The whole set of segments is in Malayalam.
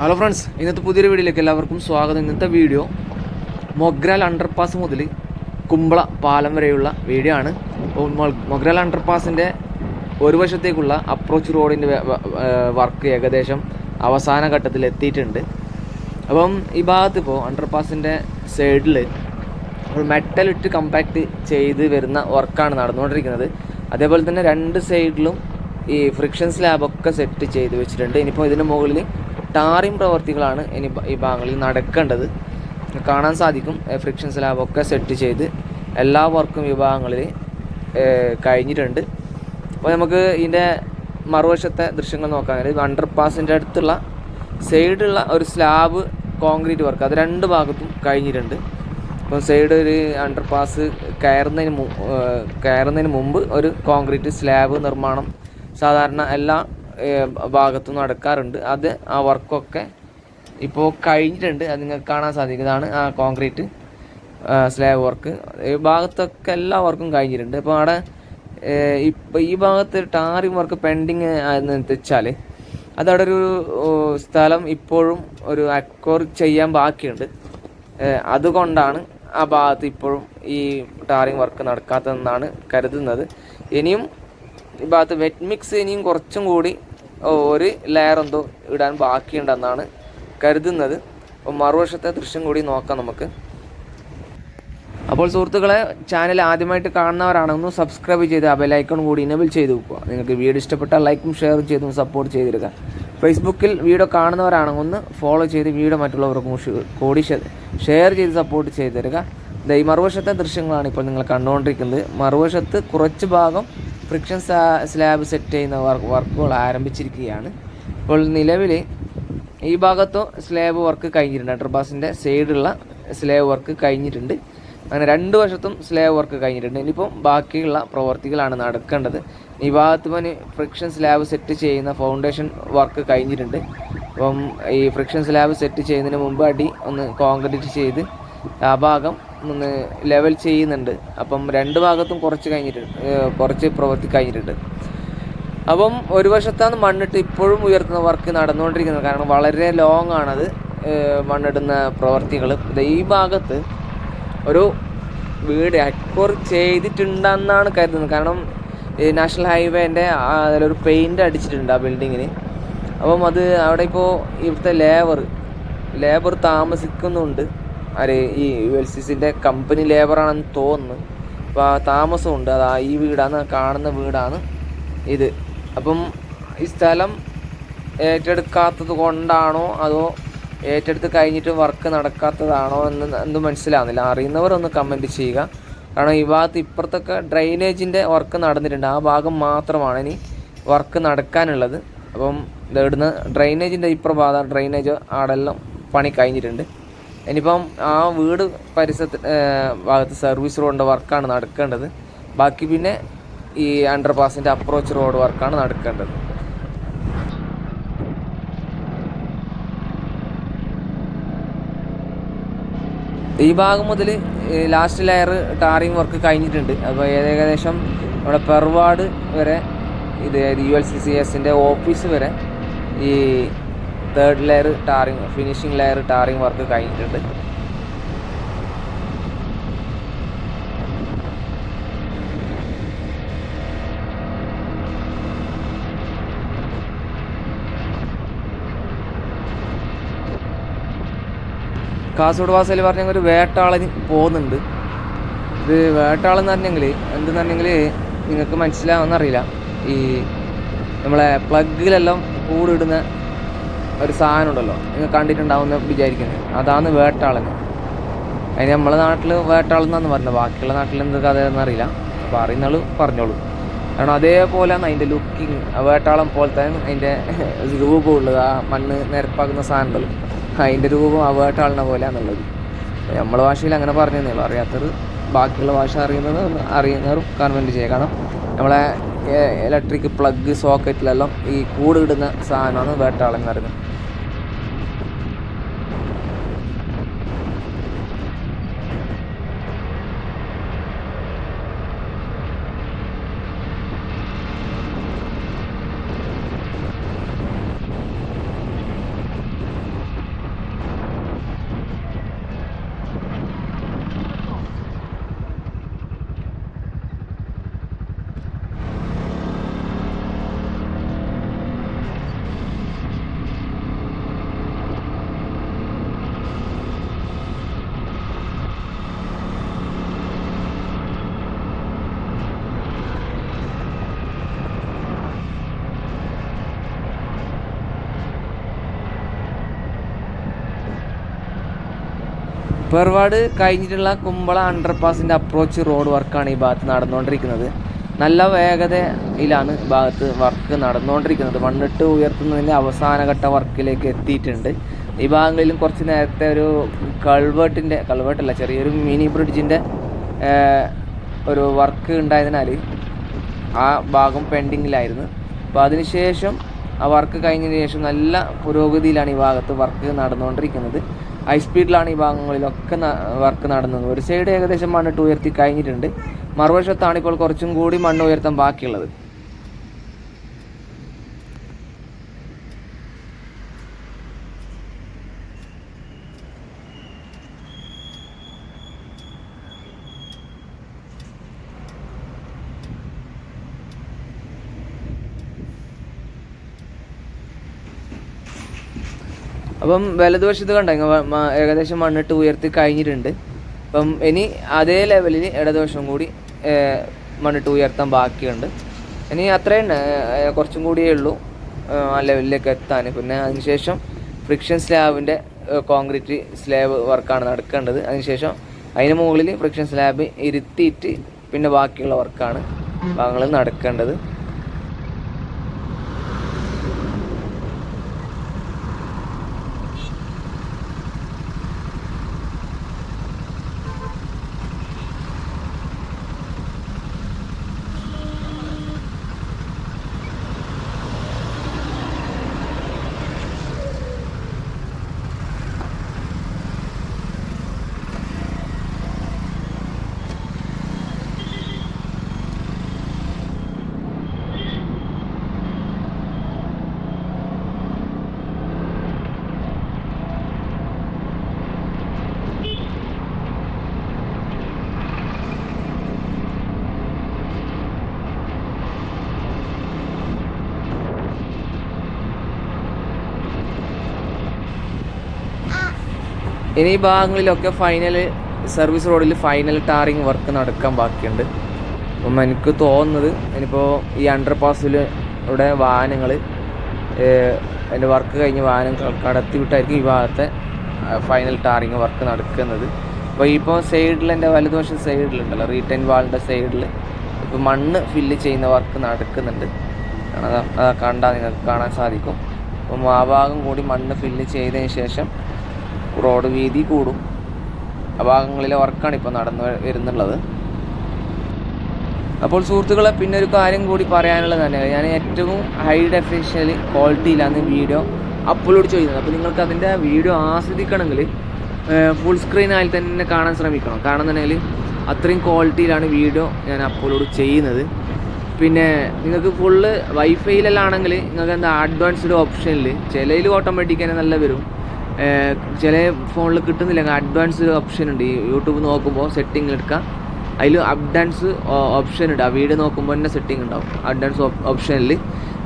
ഹലോ ഫ്രണ്ട്സ് ഇന്നത്തെ പുതിയൊരു വീഡിയോയിലേക്ക് എല്ലാവർക്കും സ്വാഗതം. ഇന്നത്തെ വീഡിയോ മൊഗ്രാൽ അണ്ടർപാസ് മുതൽ കുമ്പള പാലം വരെയുള്ള വീഡിയോ ആണ്. അപ്പോൾ മൊഗ്രാൽ അണ്ടർപാസിന്റെ ഒരു വശത്തേക്കുള്ള അപ്രോച്ച് റോഡിന്റെ വർക്ക് ഏകദേശം അവസാന ഘട്ടത്തിൽ എത്തിയിട്ടുണ്ട്. അപ്പം ഈ ഭാഗത്ത് ഇപ്പോൾ അണ്ടർപാസിന്റെ സൈഡിൽ മെറ്റൽ ഇട്ട് കമ്പാക്ട് ചെയ്ത് വരുന്ന വർക്കാണ് നടന്നുകൊണ്ടിരിക്കുന്നത്. അതേപോലെ തന്നെ രണ്ട് സൈഡിലും ഈ ഫ്രിക്ഷൻ സ്ലാബൊക്കെ സെറ്റ് ചെയ്ത് വെച്ചിട്ടുണ്ട്. ഇനിയിപ്പോൾ ഇതിന് മുകളിൽ ടാറിങ് പ്രവർത്തികളാണ് ഇനി ഈ ഭാഗങ്ങളിൽ നടക്കേണ്ടത്. കാണാൻ സാധിക്കും. ഫ്രിക്ഷൻ സ്ലാബൊക്കെ സെറ്റ് ചെയ്ത് എല്ലാ വർക്കും വിഭാഗങ്ങളിൽ കഴിഞ്ഞിട്ടുണ്ട്. അപ്പോൾ നമുക്ക് ഇതിന്റെ മറുവശത്തെ ദൃശ്യങ്ങൾ നോക്കാം. അണ്ടർ പാസിന്റെ അടുത്തുള്ള സൈഡുള്ള ഒരു സ്ലാബ് കോൺക്രീറ്റ് വർക്ക് അത് രണ്ട് ഭാഗത്തും കഴിഞ്ഞിട്ടുണ്ട്. ഇപ്പം സൈഡ് ഒരു അണ്ടർ പാസ് കയറുന്നതിന് കയറുന്നതിന് മുമ്പ് ഒരു കോൺക്രീറ്റ് സ്ലാബ് നിർമ്മാണം സാധാരണ എല്ലാ ഭാഗത്തും നടക്കാറുണ്ട്. അത് ആ വർക്കൊക്കെ ഇപ്പോൾ കഴിഞ്ഞിട്ടുണ്ട്. അത് നിങ്ങൾക്ക് കാണാൻ സാധിക്കുന്നതാണ്. ആ കോൺക്രീറ്റ് സ്ലാബ് വർക്ക്. ഈ ഭാഗത്തൊക്കെ എല്ലാ വർക്കും കഴിഞ്ഞിട്ടുണ്ട്. അപ്പോൾ അവിടെ ഇപ്പോൾ ഈ ഭാഗത്ത് ടാറിംഗ് വർക്ക് പെൻഡിങ് ആയെന്ന് വെച്ചാൽ അതവിടെ ഒരു സ്ഥലം ഇപ്പോഴും ഒരു അക്വർ ചെയ്യാൻ ബാക്കിയുണ്ട്. അതുകൊണ്ടാണ് ആ ഭാഗത്ത് ഇപ്പോഴും ഈ ടാറിംഗ് വർക്ക് നടക്കാത്തതെന്നാണ് കരുതുന്നത്. ഇനിയും ഈ ഭാഗത്ത് വെറ്റ് മിക്സ് ഇനിയും കുറച്ചും കൂടി ഒരു ലെയർ എന്തോ ഇടാൻ ബാക്കിയുണ്ടെന്നാണ് കരുതുന്നത്. അപ്പോൾ മറുവശത്തെ ദൃശ്യം കൂടി നോക്കാം നമുക്ക്. അപ്പോൾ സുഹൃത്തുക്കളെ ചാനൽ ആദ്യമായിട്ട് കാണുന്നവരാണെന്ന് സബ്സ്ക്രൈബ് ചെയ്ത് ആ ബെലൈക്കൺ കൂടി ഇനബിൾ ചെയ്ത് വെക്കുക. നിങ്ങൾക്ക് വീഡിയോ ഇഷ്ടപ്പെട്ടാൽ ലൈക്കും ഷെയറും ചെയ്തും സപ്പോർട്ട് ചെയ്തിരിക്കുക. ഫേസ്ബുക്കിൽ വീഡിയോ കാണുന്നവരാണെന്നൊന്ന് ഫോളോ ചെയ്ത് വീഡിയോ മറ്റുള്ളവർക്കും കൂടി ഷെയർ ചെയ്ത് സപ്പോർട്ട് ചെയ്ത് തരിക ദേ ഈ മറുവശത്തെ ദൃശ്യങ്ങളാണ് ഇപ്പോൾ നിങ്ങൾ കണ്ടുകൊണ്ടിരിക്കുന്നത്. മറുവശത്ത് കുറച്ച് ഭാഗം ഫ്രിക്ഷൻ സ്ലാബ് സെറ്റ് ചെയ്യുന്ന വർക്ക് വർക്കുകൾ ആരംഭിച്ചിരിക്കുകയാണ്. ഇപ്പോൾ നിലവിൽ ഈ ഭാഗത്തോ സ്ലാബ് വർക്ക് കഴിഞ്ഞിട്ടുണ്ട്. അണ്ടർപാസിന്റെ സൈഡുള്ള സ്ലാബ് വർക്ക് കഴിഞ്ഞിട്ടുണ്ട്. അങ്ങനെ രണ്ട് വശത്തും സ്ലാബ് വർക്ക് കഴിഞ്ഞിട്ടുണ്ട്. ഇനിയിപ്പം ബാക്കിയുള്ള പ്രവർത്തികളാണ് നടക്കേണ്ടത്. ഈ ഭാഗത്ത് പനി ഫ്രിക്ഷൻ സ്ലാബ് സെറ്റ് ചെയ്യുന്ന ഫൗണ്ടേഷൻ വർക്ക് കഴിഞ്ഞിട്ടുണ്ട്. അപ്പം ഈ ഫ്രിക്ഷൻ സ്ലാബ് സെറ്റ് ചെയ്യുന്നതിന് മുമ്പ് അടി ഒന്ന് കോൺക്രീറ്റ് ചെയ്ത് ആ ഭാഗം ഒന്ന് ലെവൽ ചെയ്യുന്നുണ്ട്. അപ്പം രണ്ട് ഭാഗത്തും കുറച്ച് കഴിഞ്ഞിട്ടുണ്ട്. കുറച്ച് പ്രവൃത്തി കഴിഞ്ഞിട്ടുണ്ട്. അപ്പം ഒരു വശത്താണ് മണ്ണിട്ട് ഇപ്പോഴും ഉയർത്തുന്ന വർക്ക് നടന്നുകൊണ്ടിരിക്കുന്നത്. കാരണം വളരെ ലോങ് ആണത് മണ്ണിടുന്ന പ്രവർത്തികൾ ഈ ഭാഗത്ത് ഒരു വീട് അക്വർ ചെയ്തിട്ടുണ്ടെന്നാണ് കരുതുന്നത്. കാരണം നാഷണൽ ഹൈവേന്റെ അതിലൊരു പെയിന്റ് അടിച്ചിട്ടുണ്ട് ആ ബിൽഡിങ്ങിന് അപ്പം അത് അവിടെ ഇപ്പോൾ ഇവിടുത്തെ ലേബർ ലേബർ താമസിക്കുന്നുണ്ട്. ആര് ഈ എൽ സി സിന്റെ കമ്പനി ലേബറാണെന്ന് തോന്നുന്നു. അപ്പോൾ ആ താമസമുണ്ട്. ആ ഈ വീടാണ് കാണുന്ന വീടാണ് ഇത്. അപ്പം ഈ സ്ഥലം ഏറ്റെടുക്കാത്തത് കൊണ്ടാണോ അതോ ഏറ്റെടുത്ത് കഴിഞ്ഞിട്ട് വർക്ക് നടക്കാത്തതാണോ എന്ന് എന്ത് മനസ്സിലാവുന്നില്ല. അറിയുന്നവർ ഒന്ന് കമന്റ് ചെയ്യുക. കാരണം ഈ ഭാഗത്ത് ഇപ്പുറത്തൊക്കെ ഡ്രൈനേജിന്റെ വർക്ക് നടന്നിട്ടുണ്ട്. ആ ഭാഗം മാത്രമാണ് ഇനി വർക്ക് നടക്കാനുള്ളത്. അപ്പം ഇവിടുന്ന് ഡ്രൈനേജിന്റെ ഇപ്പുറ ഭാഗം ഡ്രൈനേജ് ആടെല്ലാം പണി കഴിഞ്ഞിട്ടുണ്ട്. ഇനിയിപ്പം ആ വീട് പരിസരത്ത് ഭാഗത്ത് സർവീസ് റോഡിന്റെ വർക്കാണ് നടക്കേണ്ടത്. ബാക്കി പിന്നെ ഈ അണ്ടർ പാസിന്റെ അപ്രോച്ച് റോഡ് വർക്കാണ് നടക്കേണ്ടത്. ഈ ഭാഗം മുതൽ ലാസ്റ്റ് ലെയർ ടാറിങ് വർക്ക് കഴിഞ്ഞിട്ടുണ്ട്. അപ്പോൾ ഏകദേശം നമ്മുടെ പെർവാട് വരെ ഇത് യു എൽ സി സി എസിന്റെ ഓഫീസ് വരെ ഈ third layer tarring finishing layer tarring work കഴിഞ്ഞിട്ടുണ്ട്. കാസർഗോഡ് വാസയിൽ പറഞ്ഞെങ്കിൽ ഒരു വേട്ടാളന് പോകുന്നുണ്ട്. ഇത് വേട്ടാളെന്ന് പറഞ്ഞെങ്കിൽ എന്തെന്ന് പറഞ്ഞെങ്കിൽ നിങ്ങൾക്ക് മനസ്സിലാവുമെന്നറിയില്ല ഈ നമ്മളെ പ്ലഗിലെല്ലാം കൂടിടുന്ന ഒരു സാധനം ഉണ്ടല്ലോ നിങ്ങൾ കണ്ടിട്ടുണ്ടാവുമെന്ന് വിചാരിക്കുന്നത് അതാണ് വേട്ടാളന് അതിന് നമ്മളെ നാട്ടിൽ വേട്ടാളെന്നാണ് പറഞ്ഞത്. ബാക്കിയുള്ള നാട്ടിൽ എന്ത് കഥയെന്ന് അറിയില്ല. അപ്പോൾ അറിയുന്ന ആൾ പറഞ്ഞോളൂ. കാരണം അതേപോലെയാണ് അതിന്റെ ലുക്കിങ് വേട്ടാളം പോലത്തെ അതിന്റെ രൂപമുള്ളത്. ആ മണ്ണ് നിരപ്പാക്കുന്ന സാധനം ഉണ്ടല്ലോ അതിന്റെ രൂപം ആ വേട്ടാളിനെ പോലെയാണെന്നുള്ളത് നമ്മളെ ഭാഷയിൽ അങ്ങനെ പറഞ്ഞു ഉള്ളൂ അറിയാത്തത് ബാക്കിയുള്ള ഭാഷ അറിയുന്നത് അറിയുന്നവരും കൺവെന്റ് ചെയ്യുക. കാരണം നമ്മളെ ഇലക്ട്രിക് പ്ലഗ് സോക്കറ്റിലെല്ലാം ഈ കൂട് ഇടുന്ന സാധനമാണ് വേട്ടാളെന്ന് പറയുന്നത്. പെർവാട് കഴിഞ്ഞിട്ടുള്ള കുമ്പള അണ്ടർപാസിന്റെ അപ്രോച്ച് റോഡ് വർക്കാണ് ഈ ഭാഗത്ത് നടന്നുകൊണ്ടിരിക്കുന്നത്. നല്ല വേഗതയിലാണ് ഭാഗത്ത് വർക്ക് നടന്നുകൊണ്ടിരിക്കുന്നത്. മണ്ണിട്ട് ഉയർത്തുന്നതിന്റെ അവസാനഘട്ട വർക്കിലേക്ക് എത്തിയിട്ടുണ്ട്. ഈ ഭാഗങ്ങളിലും കുറച്ച് നേരത്തെ ഒരു കൾവേർട്ടിന്റെ കൾവേർട്ടല്ല ചെറിയൊരു മിനി ബ്രിഡ്ജിന്റെ ഒരു വർക്ക് ഉണ്ടായതിനാൽ ആ ഭാഗം പെൻഡിങ്ങിലായിരുന്നു അപ്പോൾ അതിനുശേഷം ആ വർക്ക് കഴിഞ്ഞതിന് ശേഷം നല്ല പുരോഗതിയിലാണ് ഈ ഭാഗത്ത് വർക്ക് നടന്നുകൊണ്ടിരിക്കുന്നത്. ഹൈ സ്പീഡിലാണ് ഈ ഭാഗങ്ങളിലൊക്കെ വർക്ക് നടന്നത്. ഒരു സൈഡ് ഏകദേശം മണ്ണിട്ട് ഉയർത്തി കഴിഞ്ഞിട്ടുണ്ട്. മറുവശത്താണ് ഇപ്പോൾ കുറച്ചും കൂടി മണ്ണ് ഉയർത്താൻ ബാക്കിയുള്ളത്. അപ്പം വലതുവശത്ത് കണ്ട ഏകദേശം മണ്ണിട്ട് ഉയർത്തി കഴിഞ്ഞിട്ടുണ്ട്. അപ്പം ഇനി അതേ ലെവലിൽ ഇടതുവശം കൂടി മണ്ണിട്ട് ഉയർത്താൻ ബാക്കിയുണ്ട്. ഇനി അത്രയും കുറച്ചും കൂടിയേ ഉള്ളൂ ആ ലെവലിലേക്ക് എത്താൻ. പിന്നെ അതിനുശേഷം ഫ്രിക്ഷൻ സ്ലാബിന്റെ കോൺക്രീറ്റ് സ്ലാബ് വർക്കാണ് നടക്കേണ്ടത്. അതിനുശേഷം അതിന് മുകളിൽ ഫ്രിക്ഷൻ സ്ലാബ് ഇരുത്തിയിട്ട് പിന്നെ ബാക്കിയുള്ള വർക്കാണ് ഭാഗങ്ങൾ നടക്കേണ്ടത്. ഇനി ഈ ഭാഗങ്ങളിലൊക്കെ ഫൈനൽ സർവീസ് റോഡിൽ ഫൈനൽ ടാറിങ് വർക്ക് നടക്കാൻ ബാക്കിയുണ്ട്. അപ്പം എനിക്ക് തോന്നുന്നത് ഇനിയിപ്പോൾ ഈ അണ്ടർ പാസിൽ ഇവിടെ വാഹനങ്ങൾ എന്റെ വർക്ക് കഴിഞ്ഞ് വാഹനം കടത്തിവിട്ടായിരിക്കും കടത്തി വിട്ടായിരിക്കും ഈ ഭാഗത്തെ ഫൈനൽ ടാറിങ് വർക്ക് നടക്കുന്നത്. അപ്പോൾ ഇപ്പോൾ സൈഡിൽ എന്റെ വലതുവശം സൈഡിലുണ്ടല്ലോ റീറ്റൈൻ വാളിന്റെ സൈഡിൽ ഇപ്പോൾ മണ്ണ് ഫില്ല് ചെയ്യുന്ന വർക്ക് നടക്കുന്നുണ്ട്. അതാ കണ്ടാൽ നിങ്ങൾക്ക് കാണാൻ സാധിക്കും. അപ്പം ആ ഭാഗം കൂടി മണ്ണ് ഫില്ല് ചെയ്തതിന് ശേഷം റോഡ് വീതി കൂടും. ആ ഭാഗങ്ങളിലെ വർക്കാണ് ഇപ്പോൾ നടന്നു വരുന്നുള്ളത്. അപ്പോൾ സുഹൃത്തുക്കളെ പിന്നെ ഒരു കാര്യം കൂടി പറയാനുള്ളത് തന്നെ. ഞാൻ ഏറ്റവും ഹൈ ഡെഫിനിഷനിൽ ക്വാളിറ്റിയിലാണ് വീഡിയോ അപ്ലോഡ് ചെയ്യുന്നത് അപ്പോൾ നിങ്ങൾക്ക് അതിന്റെ വീഡിയോ ആസ്വദിക്കണമെങ്കിൽ ഫുൾ സ്ക്രീനായി തന്നെ കാണാൻ ശ്രമിക്കണം. എന്ന് അത്രയും ക്വാളിറ്റിയിലാണ് വീഡിയോ ഞാൻ അപ്ലോഡ് ചെയ്യുന്നത്. പിന്നെ നിങ്ങൾക്ക് ഫുള്ള് വൈഫൈയിലെല്ലാം ആണെങ്കിൽ നിങ്ങൾക്ക് എന്താ അഡ്വാൻസ്ഡ് ഓപ്ഷനിൽ ചിലയിൽ ഓട്ടോമാറ്റിക് തന്നെ നല്ല വരും. ചില ഫോണിൽ കിട്ടുന്നില്ല. അഡ്വാൻസ് ഓപ്ഷൻ ഉണ്ട്. യൂട്യൂബ് നോക്കുമ്പോൾ സെറ്റിംഗ് എടുക്കാം. അതിൽ അഡ്വാൻസ് ഓപ്ഷൻ ഉണ്ട് ആ വീഡിയോ നോക്കുമ്പോൾ തന്നെ സെറ്റിംഗ് ഉണ്ടാവും. അഡ്വാൻസ് ഓപ്ഷനിൽ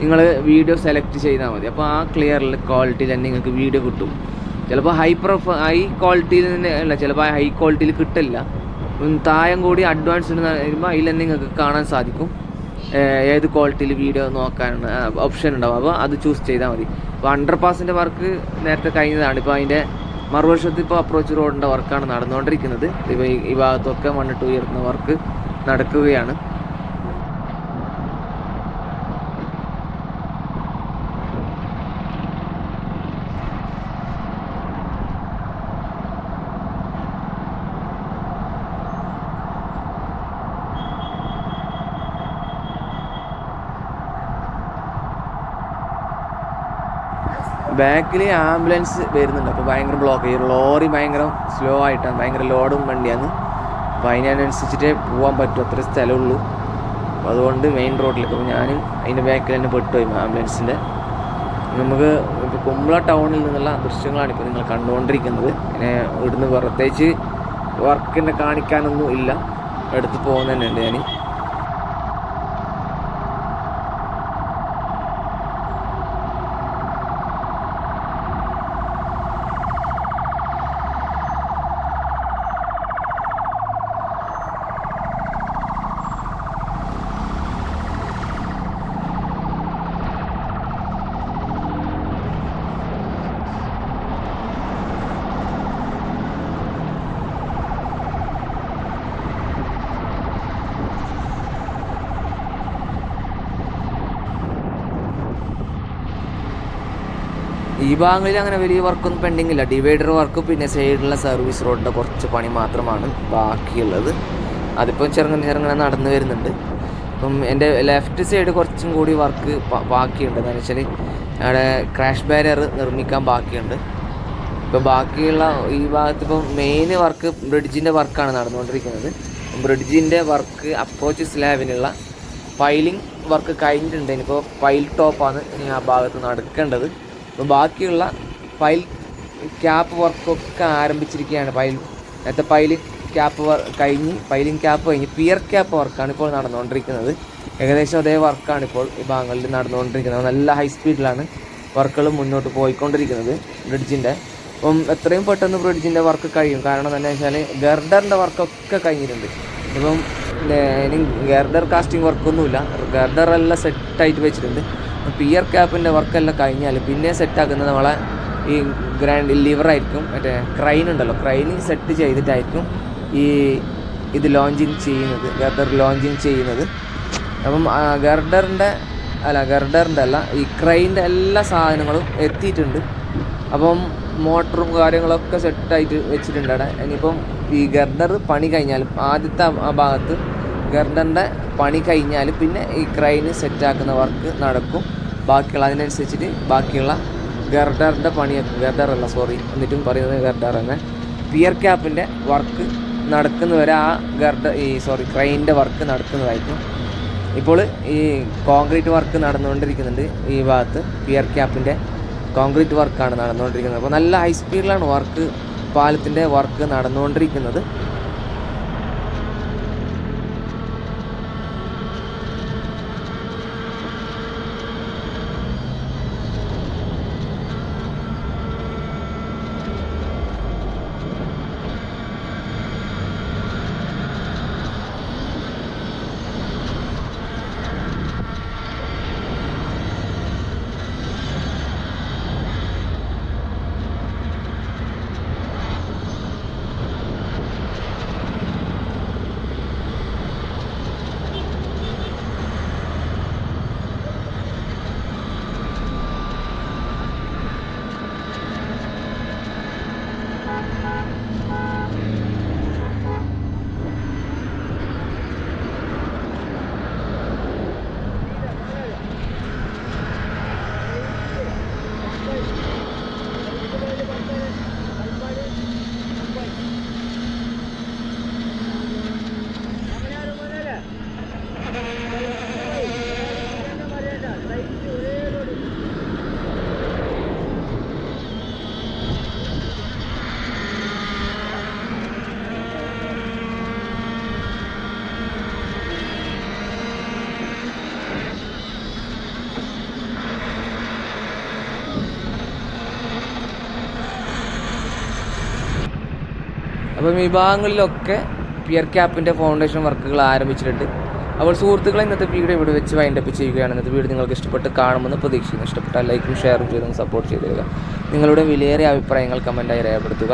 നിങ്ങൾ വീഡിയോ സെലക്ട് ചെയ്താൽ മതി. അപ്പോൾ ആ ക്ലിയറിൽ ക്വാളിറ്റിയിൽ തന്നെ നിങ്ങൾക്ക് വീഡിയോ കിട്ടും. ചിലപ്പോൾ ഹൈ പ്രൊഫ ഹൈ ക്വാളിറ്റിയിൽ തന്നെ അല്ല ചിലപ്പോൾ ഹൈ ക്വാളിറ്റിയിൽ കിട്ടില്ല. തായം കൂടി അഡ്വാൻസ് വരുമ്പോൾ അതിൽ തന്നെ നിങ്ങൾക്ക് കാണാൻ സാധിക്കും. ഏത് ക്വാളിറ്റിയിൽ വീഡിയോ നോക്കാനാണ് ഓപ്ഷൻ ഉണ്ടാവും. അപ്പോൾ അത് ചൂസ് ചെയ്താൽ മതി. അപ്പോൾ അണ്ടർ പാസിന്റെ വർക്ക് നേരത്തെ കഴിഞ്ഞതാണ്. ഇപ്പോൾ അതിന്റെ മറുവശത്ത് ഇപ്പോൾ അപ്രോച്ച് റോഡിന്റെ വർക്കാണ് നടന്നുകൊണ്ടിരിക്കുന്നത്. ഇപ്പോൾ ഈ ഭാഗത്തൊക്കെ മണ്ണിട്ട് ഉയർത്തുന്ന വർക്ക് നടക്കുകയാണ്. ബാക്കിൽ ആംബുലൻസ് വരുന്നുണ്ട്. അപ്പോൾ ഭയങ്കര ബ്ലോക്ക് ഈ ലോറി ഭയങ്കര സ്ലോ ആയിട്ടാണ്. ഭയങ്കര ലോഡും വണ്ടിയാണ്. അപ്പോൾ അതിനനുസരിച്ചിട്ടേ പോകാൻ പറ്റും. അത്ര സ്ഥലമുള്ളൂ. അപ്പോൾ അതുകൊണ്ട് മെയിൻ റോഡിലേക്ക് അപ്പോൾ ഞാനും അതിന്റെ ബാക്കിൽ തന്നെ പെട്ടുപോയി ആംബുലൻസിന്റെ നമുക്ക് ഇപ്പോൾ കുമ്പള ടൗണിൽ നിന്നുള്ള ദൃശ്യങ്ങളാണ് ഇപ്പോൾ നിങ്ങൾ കണ്ടുകൊണ്ടിരിക്കുന്നത്. പിന്നെ ഇവിടുന്ന് പ്രത്യേകിച്ച് വർക്കിന്റെ കാണിക്കാനൊന്നും ഇല്ല. എടുത്ത് പോകുന്നതന്നെ ഉണ്ട് ഞാൻ ഈ ഭാഗങ്ങളിൽ അങ്ങനെ വലിയ വർക്കൊന്നും പെൻഡിങ് ഇല്ല. ഡിവൈഡർ വർക്ക് പിന്നെ സൈഡിലുള്ള സർവീസ് റോഡിന്റെ കുറച്ച് പണി മാത്രമാണ് ബാക്കിയുള്ളത്. അതിപ്പോൾ ചെറുങ്ങനെ ചെറുങ്ങനെ നടന്നു വരുന്നുണ്ട്. അപ്പം എന്റെ ലെഫ്റ്റ് സൈഡ് കുറച്ചും കൂടി വർക്ക് ബാക്കിയുണ്ട്. എന്താണെന്ന് വെച്ചാൽ അവിടെ ക്രാഷ് ബാരിയർ നിർമ്മിക്കാൻ ബാക്കിയുണ്ട്. ഇപ്പോൾ ബാക്കിയുള്ള ഈ ഭാഗത്ത് ഇപ്പം മെയിൻ വർക്ക് ബ്രിഡ്ജിന്റെ വർക്കാണ് നടന്നുകൊണ്ടിരിക്കുന്നത്. ബ്രിഡ്ജിന്റെ വർക്ക് അപ്രോച്ച് സ്ലാബിനുള്ള പൈലിംഗ് വർക്ക് കഴിഞ്ഞിട്ടുണ്ട്. ഇനിയിപ്പോൾ പൈൽ ടോപ്പാണ് ഇനി ആ ഭാഗത്ത് നടക്കേണ്ടത്. അപ്പോൾ ബാക്കിയുള്ള പൈൽ ക്യാപ്പ് വർക്കൊക്കെ ആരംഭിച്ചിരിക്കുകയാണ്. പൈൽ നേരത്തെ പൈലിംഗ് ക്യാപ്പ് കഴിഞ്ഞ് പൈലിംഗ് ക്യാപ്പ് കഴിഞ്ഞ് പിയർ ക്യാപ്പ് വർക്കാണ് ഇപ്പോൾ നടന്നുകൊണ്ടിരിക്കുന്നത്. ഏകദേശം അതേ വർക്കാണ് ഇപ്പോൾ ഈ ഭാഗങ്ങളിൽ നടന്നുകൊണ്ടിരിക്കുന്നത്. നല്ല ഹൈ സ്പീഡിലാണ് വർക്കുകൾ മുന്നോട്ട് പോയിക്കൊണ്ടിരിക്കുന്നത് ബ്രിഡ്ജിന്റെ. അപ്പം എത്രയും പെട്ടെന്ന് ബ്രിഡ്ജിന്റെ വർക്ക് കഴിയും. കാരണം എന്താ വെച്ചാൽ ഗർഡറിന്റെ വർക്കൊക്കെ കഴിഞ്ഞിട്ടുണ്ട്. ഇപ്പം ഇനി ഗർഡർ കാസ്റ്റിംഗ് വർക്കൊന്നുമില്ല ഗർഡർ എല്ലാം സെറ്റായിട്ട് വെച്ചിട്ടുണ്ട്. പിയർ ക്യാപ്പിന്റെ വർക്കെല്ലാം കഴിഞ്ഞാൽ പിന്നെ സെറ്റാക്കുന്നത് നമ്മളെ ഈ ഗ്രാൻഡ് ലിവറായിരിക്കും. മറ്റേ ക്രൈൻ ഉണ്ടല്ലോ ക്രൈന് സെറ്റ് ചെയ്തിട്ടായിരിക്കും ഈ ഇത് ലോഞ്ചിങ് ചെയ്യുന്നത് ഗർഡർ ലോഞ്ചിങ് ചെയ്യുന്നത്. അപ്പം ഗർഡറിന്റെ അല്ല ഗർഡറിന്റെ അല്ല ഈ ക്രൈന്റെ എല്ലാ സാധനങ്ങളും എത്തിയിട്ടുണ്ട്. അപ്പം മോട്ടറും കാര്യങ്ങളൊക്കെ സെറ്റായിട്ട് വെച്ചിട്ടുണ്ട് അവിടെ. ഇനിയിപ്പം ഈ ഗർഡർ പണി കഴിഞ്ഞാൽ ആദ്യത്തെ ആ ഭാഗത്ത് ഗർഡറിന്റെ പണി കഴിഞ്ഞാൽ പിന്നെ ഈ ക്രൈന് സെറ്റാക്കുന്ന വർക്ക് നടക്കും. ബാക്കിയുള്ള അതിനനുസരിച്ചിട്ട് ബാക്കിയുള്ള ഗർഡറിന്റെ പണിയൊക്കെ അല്ല സോറി എന്നിട്ടും പറയുന്നത് ഗർഡർ തന്നെ. പിയർ ക്യാപ്പിന്റെ വർക്ക് നടക്കുന്നവരെ ആ ഗർഡർ ഈ സോറി ക്രൈന്റെ വർക്ക് നടക്കുന്നതായിരിക്കും. ഇപ്പോൾ ഈ കോൺക്രീറ്റ് വർക്ക് നടന്നുകൊണ്ടിരിക്കുന്നുണ്ട് ഈ ഭാഗത്ത്. പിയർ ക്യാപ്പിന്റെ കോൺക്രീറ്റ് വർക്കാണ് നടന്നുകൊണ്ടിരിക്കുന്നത്. അപ്പോൾ നല്ല ഹൈ സ്പീഡിലാണ് വർക്ക് പാലത്തിന്റെ വർക്ക് നടന്നുകൊണ്ടിരിക്കുന്നത്. അപ്പം വിഭാഗങ്ങളിലൊക്കെ ഭാഗങ്ങളിലൊക്കെ പിയർ ക്യാപ്പിന്റെ ഫൗണ്ടേഷൻ വർക്കുകൾ ആരംഭിച്ചിട്ടുണ്ട്. അപ്പോൾ സുഹൃത്തുക്കളെ ഇന്നത്തെ വീഡിയോ ഇവിടെ വെച്ച് വൈൻഡപ്പ് ചെയ്യുകയാണ്. ഇന്നത്തെ വീഡിയോ നിങ്ങൾക്ക് ഇഷ്ടപ്പെട്ട് കാണുമെന്ന് പ്രതീക്ഷിക്കുന്നു. ഇഷ്ടപ്പെട്ടാൽ ലൈക്കും ഷെയറും ചെയ്തും സപ്പോർട്ട് ചെയ്ത് തരിക. നിങ്ങളുടെ വിലയേറിയ അഭിപ്രായങ്ങൾ കമന്റായി രേഖപ്പെടുത്തുക.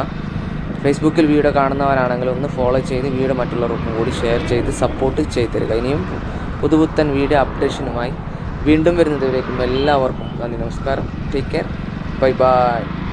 ഫേസ്ബുക്കിൽ വീഡിയോ കാണുന്നവരാണെങ്കിൽ ഒന്ന് ഫോളോ ചെയ്ത് വീഡിയോ മറ്റുള്ളവർക്കും കൂടി ഷെയർ ചെയ്ത് സപ്പോർട്ട് ചെയ്ത് തരിക. ഇനിയും പുതുപുത്തൻ വീഡിയോ അപ്ഡേഷനുമായി വീണ്ടും വരുന്നതുവരേക്കും എല്ലാവർക്കും നന്ദി നമസ്കാരം. Take care bye bye